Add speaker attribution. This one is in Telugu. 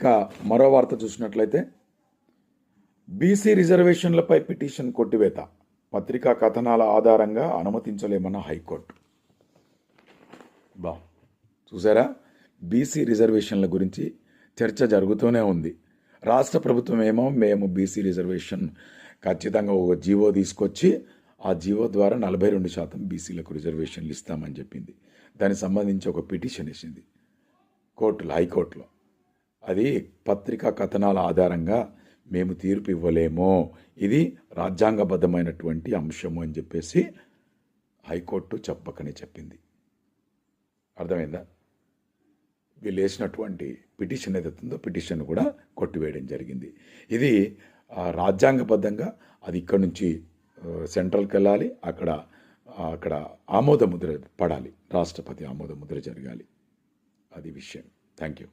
Speaker 1: ఇక మరో వార్త చూసినట్లయితే బీసీ రిజర్వేషన్లపై పిటిషన్ కొట్టివేత. పత్రికా కథనాల ఆధారంగా అనుమతించలేమన్న హైకోర్టు. బా చూసారా? బీసీ రిజర్వేషన్ల గురించి చర్చ జరుగుతూనే ఉంది. రాష్ట్ర ప్రభుత్వం ఏమో మేము బీసీ రిజర్వేషన్ ఖచ్చితంగా ఒక జీవో తీసుకొచ్చి ఆ జీవో ద్వారా నలభై రెండు శాతం బీసీలకు రిజర్వేషన్లు ఇస్తామని చెప్పింది. దానికి సంబంధించి ఒక పిటిషన్ వేసింది. కోర్టులో హైకోర్టులో. అది పత్రికా కథనాల ఆధారంగా మేము తీర్పు ఇవ్వలేము. ఇది రాజ్యాంగబద్ధమైనటువంటి అంశము అని చెప్పేసి హైకోర్టు చెప్పకనే చెప్పింది. అర్థమైందా? వీళ్ళు వేసినటువంటి పిటిషన్ ఏదైతుందో పిటిషన్ కూడా కొట్టివేయడం జరిగింది. ఇది రాజ్యాంగబద్ధంగా అది ఇక్కడ నుంచి సెంట్రల్కి వెళ్ళాలి అక్కడ అక్కడ ఆమోద ముద్ర పడాలి. రాష్ట్రపతి ఆమోద ముద్ర జరగాలి. అది విషయం. Thank you.